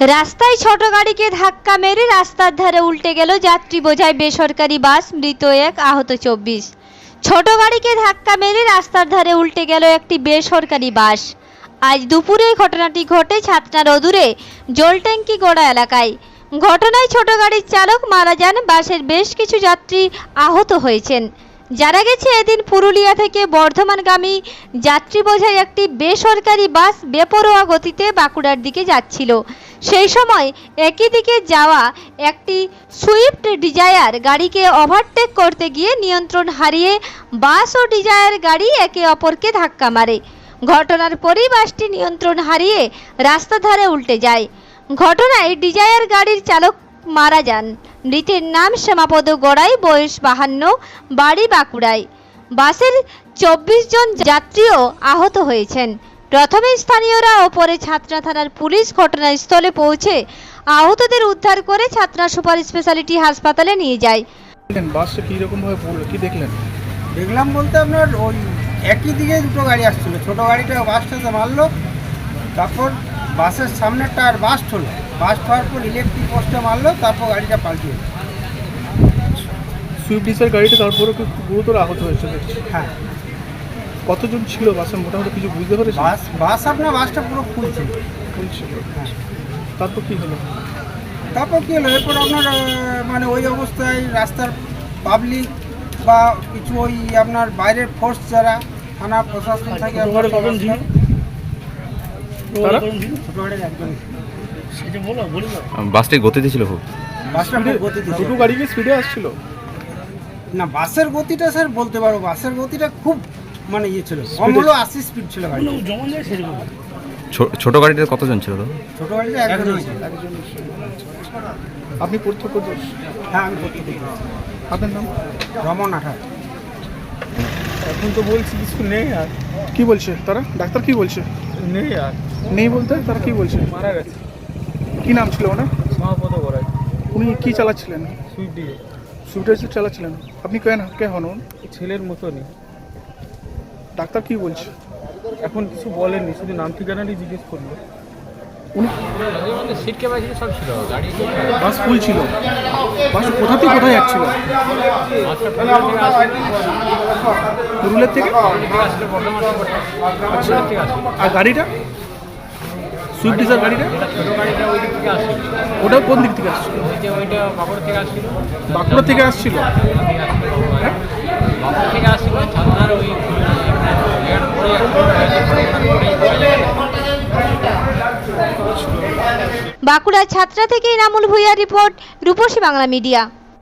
রাস্তায় ছোট গাড়িকে ধাক্কা মেরে রাস্তার ধারে উল্টে গেল যাত্রী বোঝায় বেসরকারি বাস, মৃত এক আহত চব্বিশ। ছোট গাড়িকে ধাক্কা মেরে রাস্তার ধারে উল্টে গেল একটি বেসরকারি বাস। আজ দুপুরে ঘটনাটি ঘটে ছাতনার অদূরে জলট্যাঙ্কি গোড়া এলাকায়। ঘটনায় ছোট গাড়ির চালক মারা যান, বাসের বেশ কিছু যাত্রী আহত হয়েছেন। জানা গেছে এদিন পুরুলিয়া থেকে বর্ধমানগামী যাত্রী বোঝাই একটি বেসরকারি বাস বেপরোয়া গতিতে বাঁকুড়ার দিকে যাচ্ছিল। সেই সময় একই দিকে যাওয়া একটি সুইফট ডিজায়ার গাড়িকে ওভারটেক করতে গিয়ে নিয়ন্ত্রণ হারিয়ে বাস ও ডিজায়ার গাড়ি একে অপরকে ধাক্কা মারে। ঘটনার পরেই বাসটি নিয়ন্ত্রণ হারিয়ে রাস্তা ধারে উল্টে যায়। ঘটনায় ডিজায়ার গাড়ির চালক মারা যান। মৃতের নাম শ্যামাপদ গড়াই বয়স বাহান্ন বাড়ি বাঁকুড়ায়। বাসের চব্বিশ জন যাত্রীও আহত হয়েছেন। প্রথমে স্থানীয়রা ও পরে ছাত্রা থানার পুলিশ ঘটনাস্থলে পৌঁছে আহতদের উদ্ধার করে ছাত্রা সুপার স্পেশালিটি হাসপাতালে নিয়ে যায়। দেখলেন বাসটা কীরকম ভাবে পড়ল? কি দেখলেন? দেখলাম বলতে আপনার ওই একই দিকে দুটো গাড়ি আসছিল। ছোট গাড়িটা বাসটাতে মারলো তারপর বাসের সামনেরটা আর বাস হলো। বাস হওয়ার পর ইলেকট্রিক পোস্টে মারলো তারপর গাড়িটা পাল্টিয়ে। সুইফট ডিজায়ার গাড়িটা তারপরে খুব গুরুতর আহত হয়েছে হ্যাঁ। কতজন ছিল বাসে? মোটামুটি কিছু বুঝতে পেরেছে বাস বাস আপনার বাসটা পুরো ফুল ছিল। ছিল। হ্যাঁ। তারপর কি হলো? তারপর কী হলো? এরপর আপনার মানে ওই অবস্থায় রাস্তার পাবলিক বা কিছু ওই আপনার বাইরের ফোর্স যারা থানা প্রশাসন থাকে ছোট বাসটি গতিতে ছিল খুব। দুটো গাড়ি কি স্পিডে আসছিল? না বাসের গতিটা স্যার বলতে পারব বাসের গতিটা খুব মানে ইয়ে ছিল। কম হলো আশি স্পিড ছিল গাড়ি ছোট গাড়িতে কতজন ছিল তো ছোট গাড়িটা একজন ছিল। আপনি প্রত্যক্ষদর্শী হ্যাঁ আমি আপনার নাম? রমন আঠা এখন তো বলছি কিছু নেই আর। কি বলছে? তারা? ডাক্তার কি বলছে? নেই আর। নেই বলতে? তারা কি বলছে? মারা গেছে। কি নাম ছিল ওনার সমাপত করায় উনি কি চালাচ্ছিলেন সুইফট দিয়ে সুইফট চালাচ্ছিলেন আপনি কেন কে হন? ছেলের মতনই ডাক্তার কি বলছে এখন কিছু বলেনি শুধু নাম ঠিকানাটি জিজ্ঞেস করল উনি সিট ক্যাপাসিটি সব ছিল গাড়ি বাস ফুল ছিল বাস কোথা থেকে কোথায় যাচ্ছিল থেকে আর গাড়িটা সুইফট ডিজার গাড়িটা? ছোটো গাড়িটা ওই দিক থেকে আসছিল ওটা কোন দিক থেকে আসছিল? বাঁকুড়া থেকে আসছিল। বাঁকুড়া থেকে আসছিল? হ্যাঁ? বাঁকুড়া ছাত্রা থেকে ইনামুল ভুইয়া রিপোর্ট রূপসী বাংলা মিডিয়া।